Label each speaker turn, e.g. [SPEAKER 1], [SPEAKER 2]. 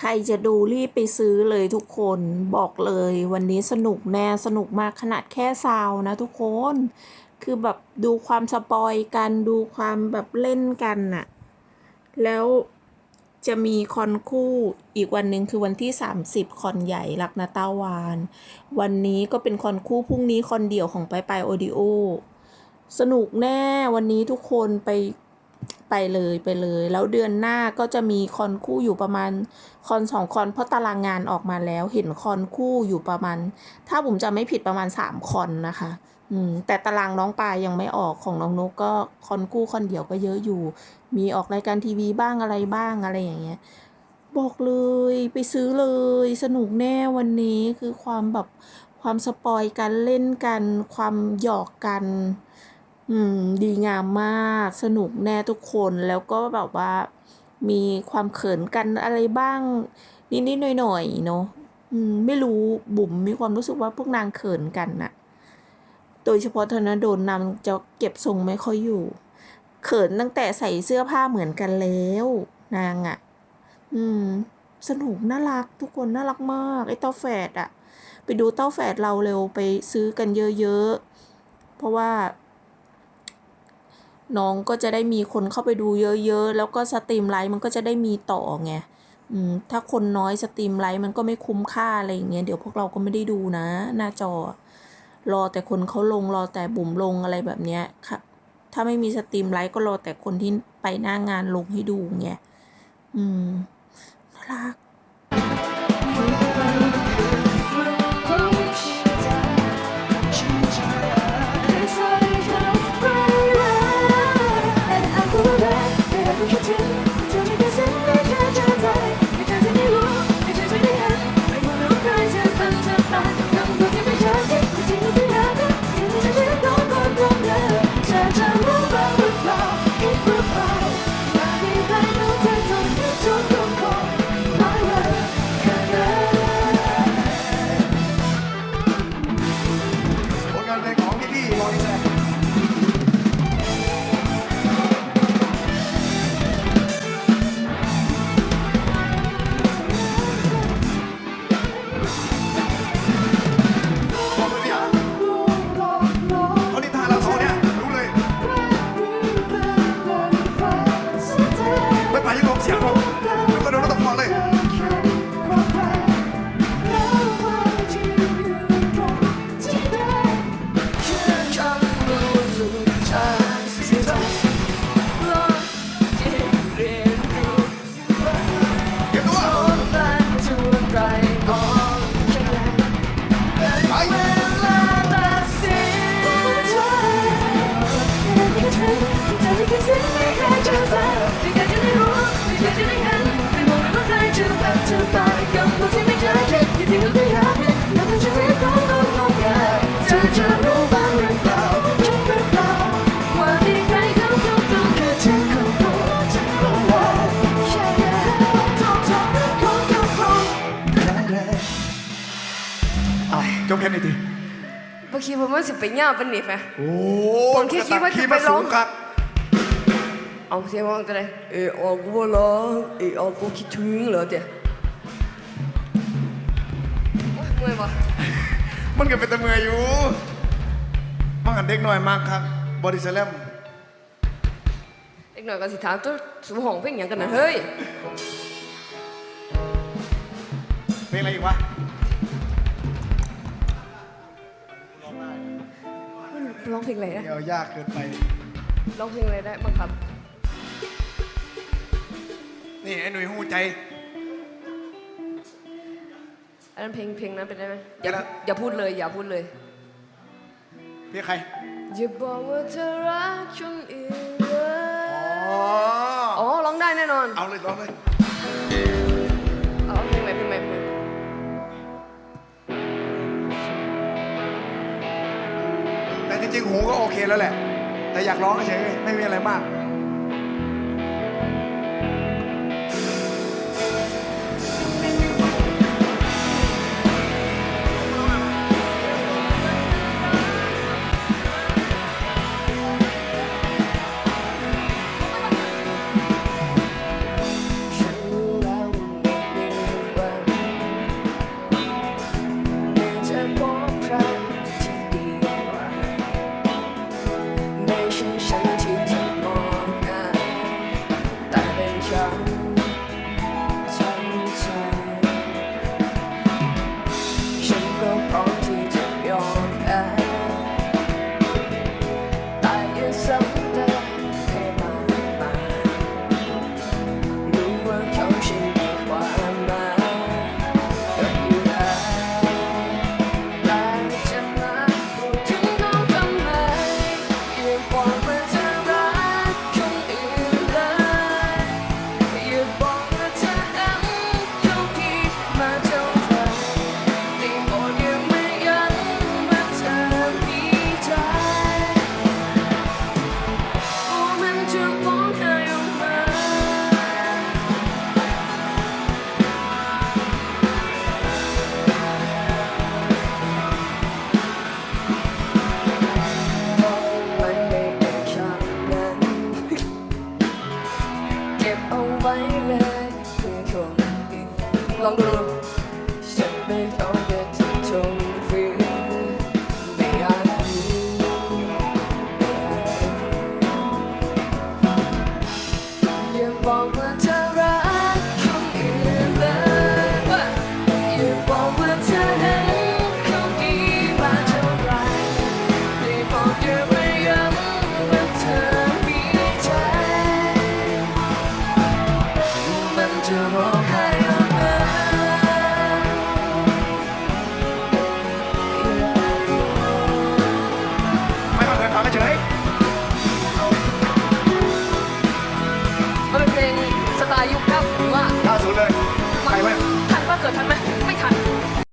[SPEAKER 1] ใครจะดูรีบไปซื้อเลยทุกคนบอกเลย วันนี้สนุกแน่สนุกมากขนาดแค่ซาวนะทุกคน คือแบบดูความสปอยกันดูความแบบเล่นกันน่ะ แล้วจะมีคอนคู่อีกวันหนึ่งคือวันที่ 30 คอนใหญ่รักนาตาวาน วันนี้ก็เป็นคอนคู่พรุ่งนี้คอนเดี่ยวของไปไปโอดิโอสนุกแน่วันนี้ทุกคนไป ไปเลยไปเลย แล้วเดือนหน้าก็จะมีคอนคู่อยู่ประมาณคอนสองคอนเพราะตารางงานออกมาแล้วเห็นคอนคู่อยู่ประมาณ ถ้าผมจำไม่ผิดประมาณสามคอนนะคะอืมแต่ตารางน้องปายยังไม่ออกของน้องนุกก็คอนคู่คอนเดียวก็เยอะอยู่ มีออกรายการทีวีบ้างอะไรบ้างอะไรอย่างเงี้ยบอกเลยไปซื้อเลยสนุกแน่วันนี้คือความแบบความสปอยกันเล่นกัน ความหยอกกัน อืม ดีงามมาก สนุกแน่ทุกคน แล้วก็แบบว่ามีความเขินกันอะไรบ้าง นิดๆหน่อยๆเนาะอืม ไม่รู้บุ๋มมีความรู้สึกว่าพวกนางเขินกันน่ะ โดยเฉพาะธนดลนางจะเก็บทรงไม่ค่อยอยู่ เขินตั้งแต่ใส่เสื้อผ้าเหมือนกันแล้ว นางอะ่ะ อืม สนุกน่ารักทุกคนน่ารักมาก ไอ้เต้าแฝดอะไปดูเต้าแฝดเราเร็วไปซื้อกันเยอะๆ เพราะว่า น้องก็จะได้มีคนเข้าไปดูเยอะๆ แล้วก็สตรีมไลฟ์มันก็จะได้มีต่อไงอืมถ้าคนน้อยสตรีมไลฟ์มันก็ไม่คุ้มค่าอะไรอย่างเงี้ยเดี๋ยวพวกเราก็ไม่ได้ดูนะ หน้าจอ รอแต่คนเขาลงรอแต่บุ๋มลงอะไรแบบเนี้ยค่ะถ้าไม่มีสตรีมไลฟ์ก็รอแต่คนที่ไปหน้างานลงให้ดูไงอืมน่ารักา
[SPEAKER 2] ว
[SPEAKER 3] จบแค่
[SPEAKER 2] นี้ดิ
[SPEAKER 4] บ่คิดว่ามันสิไปยาวปานนี้แฟ
[SPEAKER 2] โอ้
[SPEAKER 4] ผมแค่คิดว่าจะไปร้อง
[SPEAKER 2] ครับ
[SPEAKER 4] เอาเสียงร้องจะได้เออออกกูบ่ร้องเออออกกูคิดถึงเหรอเดี๋ยวโอ๊ยเมื่อยบ่
[SPEAKER 2] มันก็เป็นตะเมื่อยอยู่มันกันเด็กหน่อยมากครับบอดี้สแลม
[SPEAKER 4] เด็กหน่อยก็สิถามตัวสูห้องเพลงหยังกันน่ะเฮ้ย
[SPEAKER 2] เพลงอะไรอีกวะ
[SPEAKER 4] ร้องเพลงอะไรนะ
[SPEAKER 2] เดี๋ยวยากเกินไป
[SPEAKER 4] ร้องเพลงอะไรได้บ้างครับ
[SPEAKER 2] นี่ไอ้หนุ่ยหูใจ
[SPEAKER 4] อันนั้นเพลงเพลงนั้นเป็นได้ไหมอย่า
[SPEAKER 2] ได้
[SPEAKER 4] อย่าพูดเลย อย่าพูดเลย
[SPEAKER 2] เพลงใคร
[SPEAKER 4] อย่าบอกว่าเธอรักฉันอีกเลย
[SPEAKER 2] อ๋อ
[SPEAKER 4] อ๋อร้องได้แน่นอน
[SPEAKER 2] เอาเลยร้องเลย
[SPEAKER 4] งหู
[SPEAKER 2] ก็โอเคแล้วแหละ แต่อยากร้องเฉยไม่มีอะไรมาก
[SPEAKER 4] ฉันรู้แล้วว่าไม่ว่าเธอ